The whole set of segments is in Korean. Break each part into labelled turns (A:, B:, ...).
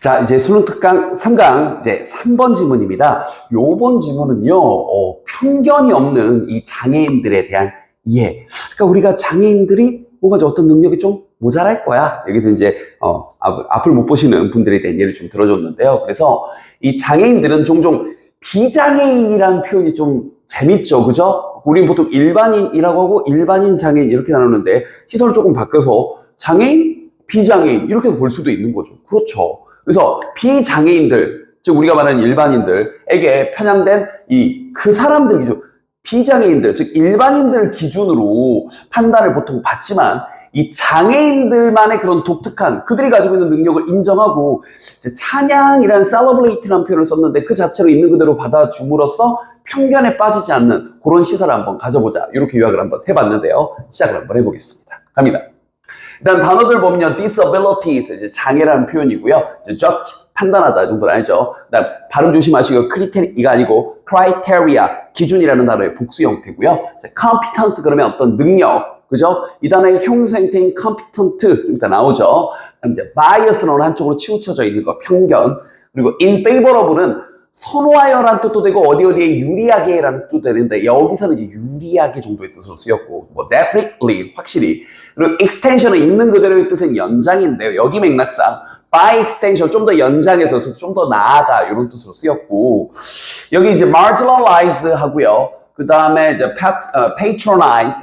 A: 자, 이제 수능 특강 3강 이제 3번 지문입니다. 요번 지문은요, 어, 편견이 없는 이 장애인들에 대한 이해. 그러니까 우리가 장애인들이 뭔가 좀 어떤 능력이 좀 모자랄 거야. 여기서 이제, 어, 앞, 앞을 못 보시는 분들에 대한 예를 좀 들어줬는데요. 그래서 이 장애인들은 종종 비장애인이라는 표현이 좀 재밌죠. 그죠? 우리는 보통 일반인이라고 하고 일반인 장애인 이렇게 나누는데 시선을 조금 바꿔서 장애인, 비장애인 이렇게 볼 수도 있는 거죠. 그렇죠. 그래서 비장애인들, 즉 우리가 말하는 일반인들에게 편향된 이 그 사람들 기준, 비장애인들, 즉 일반인들 기준으로 판단을 보통 받지만 이 장애인들만의 그런 독특한 그들이 가지고 있는 능력을 인정하고 이제 찬양이라는 celebrate라는 표현을 썼는데 그 자체로 있는 그대로 받아줌으로써 편견에 빠지지 않는 그런 시설을 한번 가져보자. 이렇게 요약을 한번 해봤는데요. 시작을 한번 해보겠습니다. 갑니다. 일단 단어들 보면요. disabilities, 이제 장애라는 표현이고요. 이제 judge, 판단하다 정도는 알죠. 그 다음 발음 조심하시고 criteria가 아니고 criteria, 기준이라는 단어의 복수 형태고요. 이제 competence 그러면 어떤 능력, 그죠? 이 단어의 형용사 형태인 competent 좀 이따 나오죠. 그다음 이제 bias는 한쪽으로 치우쳐져 있는 거, 편견. 그리고 in favorable은 선호하여라는 뜻도 되고 어디 어디에 유리하게라는 뜻도 되는데 여기서는 이제 유리하게 정도의 뜻으로 쓰였고 뭐 definitely 확실히 그리고 extension은 있는 그대로의 뜻은 연장인데요 여기 맥락상 by extension 좀 더 연장해서 좀 더 나아가 이런 뜻으로 쓰였고 여기 이제 marginalize 하고요 그 다음에 이제 어, patronize,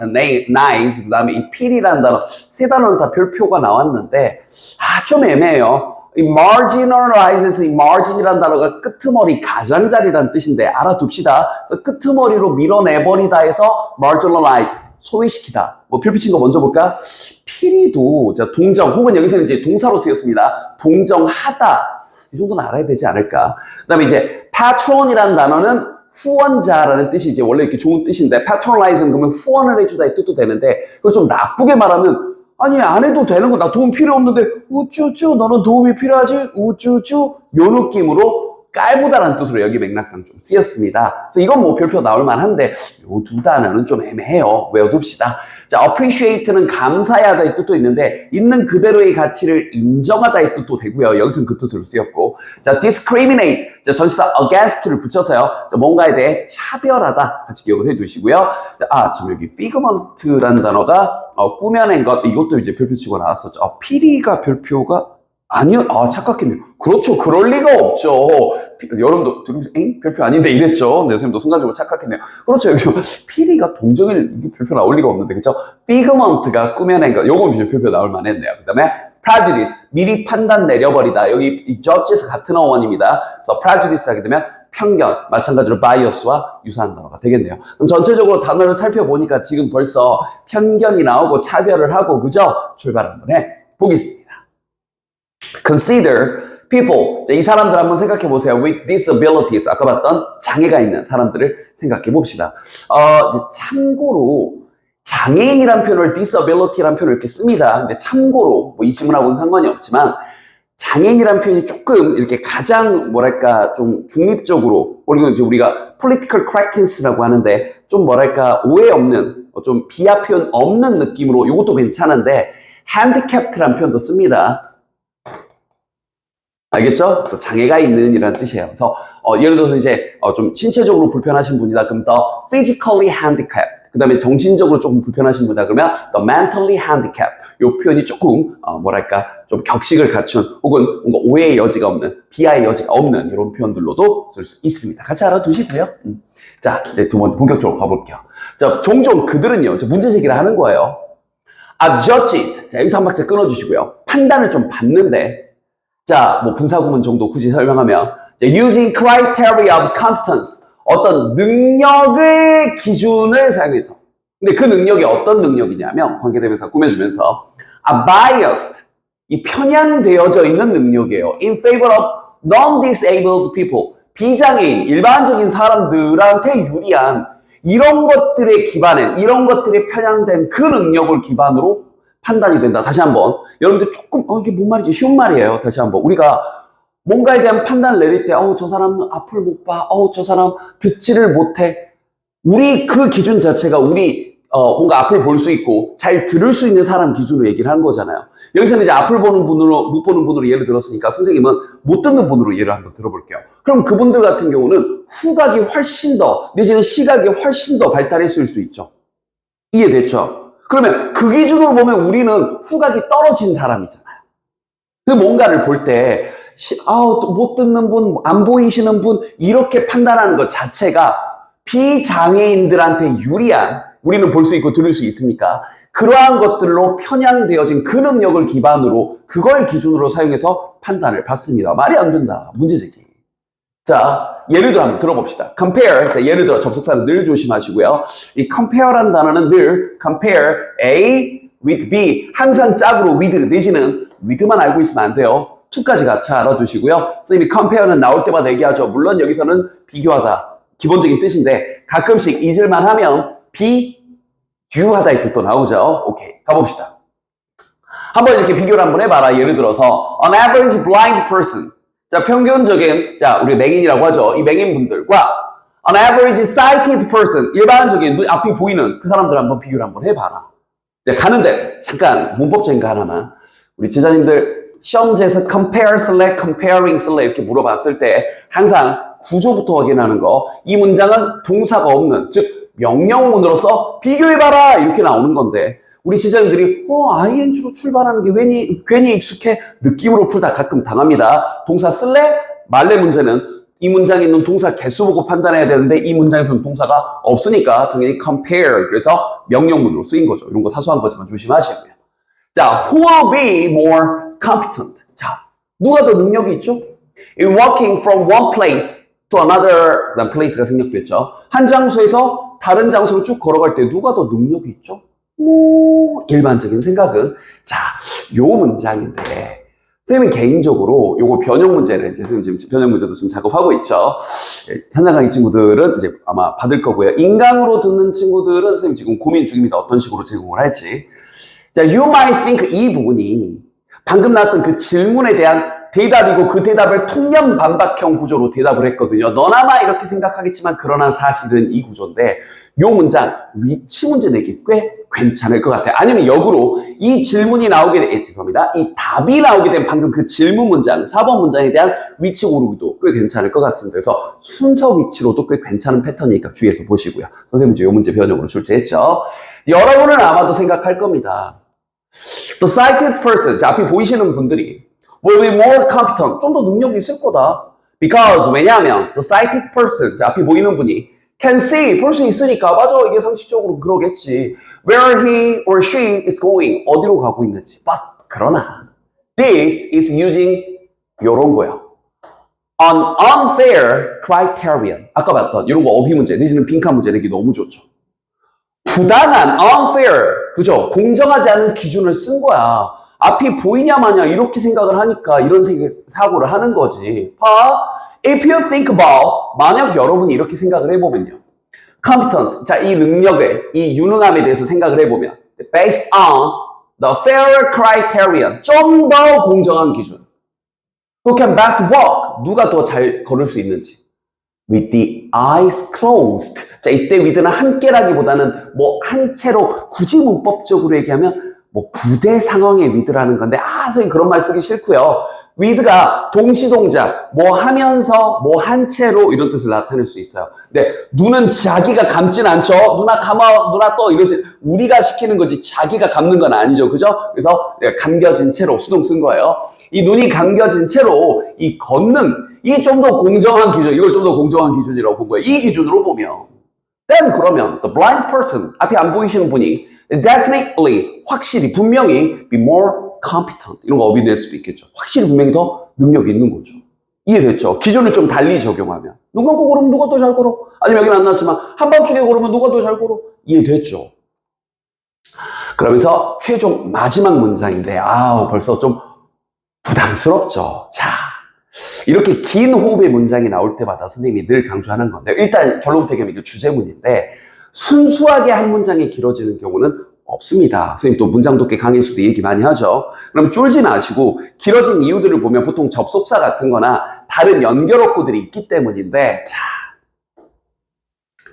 A: nice, 그 다음에 이 필이라는 단어 세 단어는 다 별표가 나왔는데 아 좀 애매해요. 이 marginalize에서 이 margin이라는 단어가 끄트머리 가장자리라는 뜻인데 알아둡시다. 그래서 끄트머리로 밀어내버리다 해서 marginalize 소외시키다. 뭐 별표친 거 먼저 볼까? 피리도 자, 동정 혹은 여기서는 이제 동사로 쓰였습니다. 동정하다 이 정도는 알아야 되지 않을까? 그다음에 이제 patron이라는 단어는 후원자라는 뜻이 이제 원래 이렇게 좋은 뜻인데 patronize는 그러면 후원을 해주다의 뜻도 되는데 그걸 좀 나쁘게 말하면 아니 안 해도 되는 거 나 도움 필요 없는데 우쭈쭈 너는 도움이 필요하지 우쭈쭈 요 느낌으로 깔보다라는 뜻으로 여기 맥락상 좀 쓰였습니다. 그래서 이건 뭐 별표 나올 만한데 요 두 단어는 좀 애매해요. 외워둡시다. 자, appreciate는 감사하다의 뜻도 있는데 있는 그대로의 가치를 인정하다의 뜻도 되고요. 여기서는 그 뜻으로 쓰였고 자, discriminate 자, 전치사 against를 붙여서요. 자, 뭔가에 대해 차별하다 같이 기억을 해두시고요. 자, 아, 참 여기 figurement라는 단어가 어, 꾸며낸 것 이것도 이제 별표치고 나왔었죠. 아, 피리가 별표가 아니요, 아, 착각했네요. 그렇죠. 그럴 리가 없죠. 피- 여러분도 들으면서, 엥? 별표 아닌데 이랬죠. 네, 선생님도 순간적으로 착각했네요. 그렇죠. 여기 피리가 동정일, 이게 별표 나올 리가 없는데, 그죠? figurement가 꾸며낸 것, 요건 별표 나올 만했네요. 그 다음에 prejudice, 미리 판단 내려버리다. 여기 이 judges 같은 어원입니다. 그래서 prejudice 하게 되면 편견, 마찬가지로 bias와 유사한 단어가 되겠네요. 그럼 전체적으로 단어를 살펴보니까 지금 벌써 편견이 나오고 차별을 하고, 그죠? 출발 한번 해 보겠습니다. Consider people. 자, 이 사람들 한번 생각해 보세요. with disabilities. 아까 봤던 장애가 있는 사람들을 생각해 봅시다. 어, 참고로 장애인이란 표현을 disability란 표현을 이렇게 씁니다. 근데 참고로 뭐 이 질문하고는 상관이 없지만 장애인이란 표현이 조금 이렇게 가장 뭐랄까 좀 중립적으로 그리고 이제 우리가 political correctness라고 하는데 좀 뭐랄까 오해 없는 어, 좀 비하 표현 없는 느낌으로 이것도 괜찮은데 handicapped란 표현도 씁니다. 알겠죠? 그래서 장애가 있는 이라는 뜻이에요. 그래서 어, 예를 들어서 이제 어, 좀 신체적으로 불편하신 분이다 그럼 더 physically handicapped. 그 다음에 정신적으로 조금 불편하신 분이다 그러면 the mentally handicapped. 이 표현이 조금 어, 뭐랄까 좀 격식을 갖춘 혹은 뭔가 오해의 여지가 없는 비하의 여지가 없는 이런 표현들로도 쓸 수 있습니다. 같이 알아두시고요. 음. 자 이제 두 번째 본격적으로 가볼게요. 자 종종 그들은요 문제 제기를 하는 거예요. 아 judge it. 자 여기서 한 박자 끊어주시고요. 판단을 좀 받는데 자, 뭐 분사구문 정도 굳이 설명하면 using criteria of competence 어떤 능력의 기준을 사용해서 근데 그 능력이 어떤 능력이냐면 관계대명사 꾸며주면서 a biased 이 편향되어져 있는 능력이에요. in favor of non-disabled people 비장애인 일반적인 사람들한테 유리한 이런 것들에 기반한 이런 것들에 편향된 그 능력을 기반으로 판단이 된다. 다시 한번. 여러분들 조금, 어, 이게 뭔 말이지? 쉬운 말이에요. 다시 한번. 우리가 뭔가에 대한 판단을 내릴 때, 어우, 저 사람 앞을 못 봐. 어우, 저 사람 듣지를 못해. 우리 그 기준 자체가 우리 어, 뭔가 앞을 볼 수 있고 잘 들을 수 있는 사람 기준으로 얘기를 한 거잖아요. 여기서는 이제 앞을 보는 분으로 못 보는 분으로 예를 들었으니까 선생님은 못 듣는 분으로 예를 한번 들어볼게요. 그럼 그분들 같은 경우는 후각이 훨씬 더 내지는 시각이 훨씬 더 발달했을 수 있죠. 이해됐죠? 그러면 그 기준으로 보면 우리는 후각이 떨어진 사람이잖아요. 그 뭔가를 볼 때, 시- 아우, 또못 듣는 분, 안 보이시는 분, 이렇게 판단하는 것 자체가 비장애인들한테 유리한, 우리는 볼 수 있고 들을 수 있으니까, 그러한 것들로 편향되어진 그 능력을 기반으로, 그걸 기준으로 사용해서 판단을 받습니다. 말이 안 된다. 문제제기. 자, 예를 들어 한번 들어봅시다. compare. 자, 예를 들어 접속사는 늘 조심하시고요. 이 compare라는 단어는 늘 compare A with B. 항상 짝으로 with 내지는 with만 알고 있으면 안 돼요. to까지 같이 알아두시고요. 선생님이 compare는 나올 때마다 얘기하죠. 물론 여기서는 비교하다. 기본적인 뜻인데 가끔씩 잊을만 하면 비교하다의 뜻도 나오죠. 오케이. 가봅시다. 한번 이렇게 비교를 한번 해봐라. 예를 들어서 an average blind person. 자, 평균적인 자, 우리 맹인이라고 하죠. 이 맹인 분들과 an average sighted person. 일반적인 눈 앞이 보이는 그 사람들 한번 비교를 한번 해봐라. 이제 가는데 잠깐 문법적인 거 하나만 우리 제자님들 시험지에서 compare, select, comparing, select 이렇게 물어봤을 때 항상 구조부터 확인하는 거. 이 문장은 동사가 없는 즉 명령문으로서 비교해봐라 이렇게 나오는 건데 우리 제자님들이 어 ing로 출발하는 게 괜히 괜히 익숙해 느낌으로 풀다 가끔 당합니다. 동사 쓸래 말래 문제는 이 문장에 있는 동사 개수 보고 판단해야 되는데 이 문장에서는 동사가 없으니까 당연히 compare 그래서 명령문으로 쓰인 거죠. 이런 거 사소한 거지만 조심하시고요. 자, who will be more competent? 자, 누가 더 능력이 있죠? In walking from one place to another, 그다음 place가 생략됐죠. 한 장소에서 다른 장소로 쭉 걸어갈 때 누가 더 능력이 있죠? 뭐 일반적인 생각은 자, 요 문장인데 선생님은 개인적으로 요거 변형 문제를 이제 선생님 지금 변형 문제도 지금 작업하고 있죠. 예, 현장 강의 친구들은 이제 아마 받을 거고요. 인강으로 듣는 친구들은 선생님 지금 고민 중입니다. 어떤 식으로 제공을 할지. 자, you might think 이 부분이 방금 나왔던 그 질문에 대한 대답이고 그 대답을 통념 반박형 구조로 대답을 했거든요. 너나마 이렇게 생각하겠지만 그러나 사실은 이 구조인데 요 문장 위치 문제 내기 꽤 괜찮을 것 같아요. 아니면 역으로 이 질문이 나오게 된, 예, 죄송합니다. 이 답이 나오게 된 방금 그 질문 문장, 4번 문장에 대한 위치 고르기도 꽤 괜찮을 것 같습니다. 그래서 순서 위치로도 꽤 괜찮은 패턴이니까 주의해서 보시고요. 선생님 이제 요 문제 변형으로 출제했죠. 여러분은 아마도 생각할 겁니다. The sighted person, 자, 앞에 보이시는 분들이 will be more competent, 좀 더 능력이 있을 거다. Because, 왜냐하면 the sighted person, 자, 앞에 보이는 분이 can see, 볼 수 있으니까, 맞아, 이게 상식적으로 그러겠지. Where he or she is going, 어디로 가고 있는지. But, 그러나, this is using 요런 거야. An unfair criterion. 아까 봤던 이런 거 어휘 문제, 내지는 빈칸 문제 내기 너무 좋죠. 부당한, unfair, 그죠? 공정하지 않은 기준을 쓴 거야. 앞이 보이냐 마냐 이렇게 생각을 하니까 이런 생- 사고를 하는 거지. 봐. If you think about, 만약 여러분이 이렇게 생각을 해보면요. Competence, 자, 이 능력을, 이 유능함에 대해서 생각을 해보면 based on the fairer criterion, 좀 더 공정한 기준. Who can best walk? 누가 더 잘 걸을 수 있는지. with the eyes closed. 자, 이때 with는 함께라기보다는 뭐 한 채로 굳이 문법적으로 얘기하면 뭐 부대 상황의 with라는 건데 아, 선생님 그런 말 쓰기 싫고요. With가 동시동작, 뭐 하면서 뭐 한 채로 이런 뜻을 나타낼 수 있어요. 근데 눈은 자기가 감진 않죠. 누나 감아, 누나 떠 이러지. 우리가 시키는 거지 자기가 감는 건 아니죠. 그죠? 그래서 내가 감겨진 채로 수동 쓴 거예요. 이 눈이 감겨진 채로 이 걷는 이 좀 더 공정한 기준, 이걸 좀 더 공정한 기준이라고 본 거예요. 이 기준으로 보면. then 그러면 the blind person 앞에 안 보이시는 분이 definitely 확실히 분명히 be more competent 이런 거 어휘 낼 수도 있겠죠. 확실히 분명히 더 능력이 있는 거죠. 이해됐죠? 기준을 좀 달리 적용하면 눈 감고 걸으면 누가 더잘 걸어? 아니면 여기는 안 나왔지만 한밤중에 걸으면 누가 더잘 걸어? 이해됐죠? 그러면서 최종 마지막 문장인데 아우 벌써 좀 부담스럽죠. 자, 이렇게 긴 호흡의 문장이 나올 때마다 선생님이 늘 강조하는 건데 일단 결론부터 얘기하면 이게 주제문인데 순수하게 한 문장이 길어지는 경우는 없습니다. 선생님 또 문장 독해 강의에서도 얘기 많이 하죠. 그럼 쫄지 마시고 길어진 이유들을 보면 보통 접속사 같은 거나 다른 연결 어구들이 있기 때문인데 자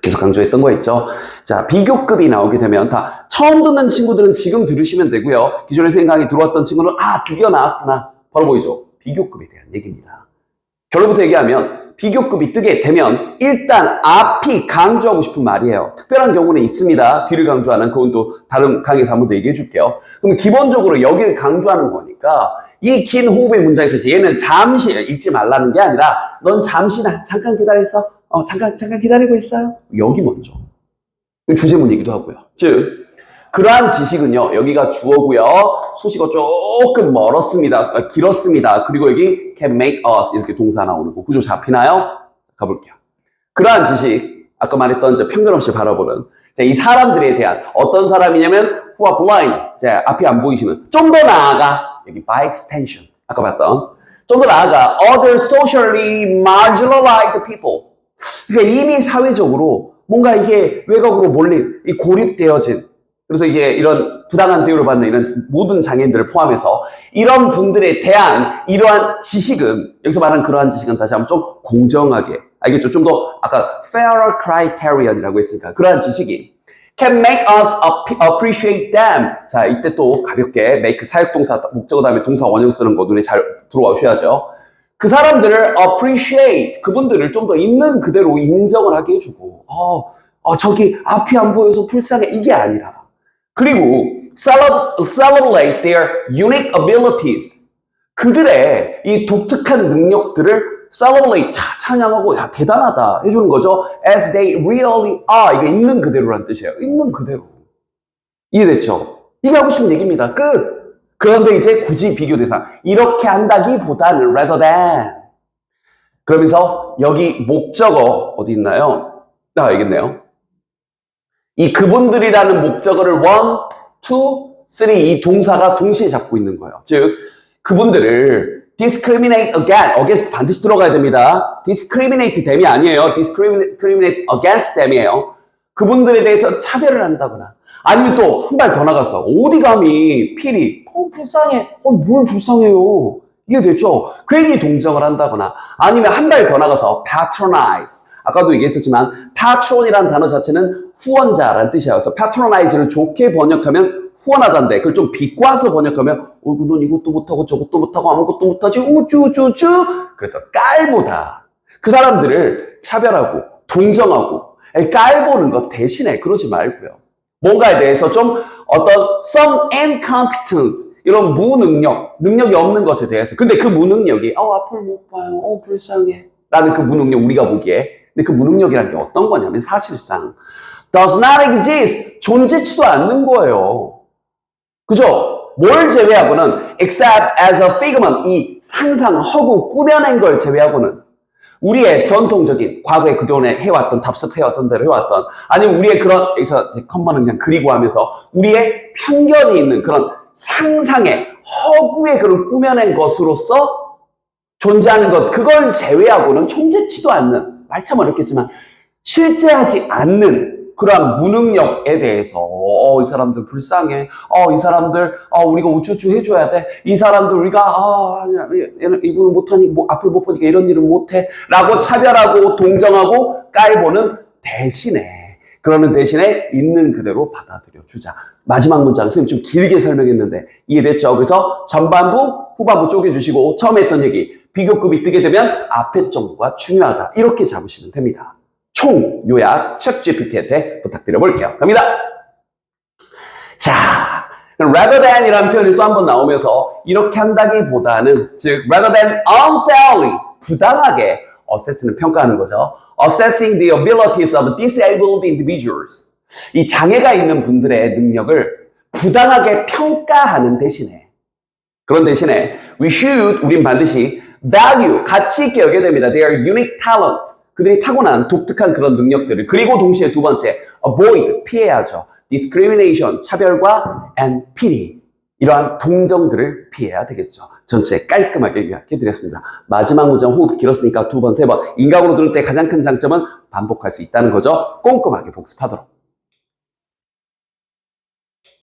A: 계속 강조했던 거 있죠. 자, 비교급이 나오게 되면 다 처음 듣는 친구들은 지금 들으시면 되고요. 기존에 생각이 들어왔던 친구는 아, 드디어 나왔구나. 바로 보이죠. 비교급에 대한 얘기입니다. 결론부터 얘기하면 비교급이 뜨게 되면 일단 앞이 강조하고 싶은 말이에요. 특별한 경우는 있습니다. 뒤를 강조하는 그건 또 다른 강의에서 한번 더 얘기해 줄게요. 그럼 기본적으로 여기를 강조하는 거니까 이 긴 호흡의 문장에서 얘는 잠시 읽지 말라는 게 아니라 넌 잠시 나 잠깐 기다렸어. 어, 잠깐 잠깐 기다리고 있어요. 여기 먼저. 주제문이기도 하고요. 즉 그러한 지식은요, 여기가 주어고요, 소식어 조금 멀었습니다, 아, 길었습니다. 그리고 여기 can make us 이렇게 동사 나오는 거 구조 잡히나요? 가볼게요. 그러한 지식, 아까 말했던 이제 편견 없이 바라보는 자, 이 사람들에 대한 어떤 사람이냐면 who are blind, 자, 앞이 안 보이시는 좀 더 나아가 여기 by extension 아까 봤던 좀 더 나아가 other socially marginalized people 그러니까 이미 사회적으로 뭔가 이게 외곽으로 몰린 이 고립되어진 그래서 이게 이런 부당한 대우를 받는 이런 모든 장애인들을 포함해서 이런 분들에 대한 이러한 지식은 여기서 말하는 그러한 지식은 다시 한번 좀 공정하게 알겠죠? 좀 더 아까 fairer criterion이라고 했으니까 그러한 지식이 can make us ap- appreciate them. 자, 이때 또 가볍게 make 사역동사 목적어 다음에 동사 원형 쓰는 거 눈에 잘 들어오셔야죠. 그 사람들을 appreciate 그분들을 좀 더 있는 그대로 인정을 하게 해주고 어, 어 저기 앞이 안 보여서 불쌍해 이게 아니라 그리고 cele- celebrate their unique abilities. 그들의 이 독특한 능력들을 celebrate 차- 찬양하고 야 대단하다 해주는 거죠. As they really are. 이게 있는 그대로란 뜻이에요. 있는 그대로. 이해됐죠? 이게 하고 싶은 얘기입니다. 끝. 그런데 이제 굳이 비교 대상. 이렇게 한다기보다는 rather than. 그러면서 여기 목적어 어디 있나요? 아 있네요 이 그분들이라는 목적어를 one, two, 이 동사가 동시에 잡고 있는 거예요. 즉 그분들을 discriminate again, against 반드시 들어가야 됩니다. discriminate them이 아니에요. discriminate against them이에요. 그분들에 대해서 차별을 한다거나 아니면 또 한 발 더 나가서 어디 감히 필히 어 불쌍해, 어 뭘 불쌍해요. 이게 됐죠? 괜히 동정을 한다거나 아니면 한 발 더 나가서 patronize 아까도 얘기했었지만 patron이라는 단어 자체는 후원자라는. 그래서 patronize를 좋게 번역하면 후원하다인데 그걸 좀 비꼬아서 번역하면 어, 넌 이것도 못하고 저것도 못하고 아무것도 못하지 우쭈쭈쭈 그래서 깔보다 그 사람들을 차별하고 동정하고 깔보는 것 대신에 그러지 말고요. 뭔가에 대해서 좀 어떤 some incompetence 이런 무능력, 능력이 없는 것에 대해서 근데 그 무능력이 어 앞을 못 봐요, 어 불쌍해 라는 그 무능력 우리가 보기에 근데 그 무능력이라는 게 어떤 거냐면 사실상 does not exist 존재치도 않는 거예요. 그죠? 뭘 제외하고는 except as a figment 이 상상, 허구, 꾸며낸 걸 제외하고는 우리의 전통적인 과거에 그동안에 해왔던 답습해왔던 대로 해왔던 아니면 우리의 그런 여기서 컴번은 그냥 그리고 하면서 우리의 편견이 있는 그런 상상의 허구의 그런 꾸며낸 것으로서 존재하는 것 그걸 제외하고는 존재치도 않는 말참 어렵겠지만 실제하지 않는 그러한 무능력에 대해서 어, 이 사람들 불쌍해. 어, 이 사람들 어, 우리가 우쭈쭈 해줘야 돼. 이 사람들 우리가 얘는 이분은 못하니 뭐 앞을 못 보니까 이런 일은 못해. 라고 차별하고 동정하고 깔보는 대신에 그러는 대신에 있는 그대로 받아들여 주자. 마지막 문장 선생님 좀 길게 설명했는데 이해됐죠? 그래서 전반부 후반부 쪼개주시고 처음 했던 얘기 비교급이 뜨게 되면 앞에 정보가 중요하다. 이렇게 잡으시면 됩니다. 총 요약 챗 GPT한테 부탁드려 볼게요. 갑니다. 자, rather than 이라는 표현이 또 한 번 나오면서 이렇게 한다기보다는 즉 rather than unfairly 부당하게 assess는 평가하는 거죠. assessing the abilities of disabled individuals 이 장애가 있는 분들의 능력을 부당하게 평가하는 대신에 그런 대신에 we should 우린 반드시 value 가치 있게 여겨야 됩니다. their unique talents 그들이 타고난 독특한 그런 능력들을 그리고 동시에 두 번째 avoid 피해야죠. discrimination 차별과 and pity 이러한 동정들을 피해야 되겠죠. 전체 깔끔하게 요약해 드렸습니다. 마지막 문장 호흡 길었으니까 두 번, 세 번. 인각으로 들을 때 가장 큰 장점은 반복할 수 있다는 거죠. 꼼꼼하게 복습하도록.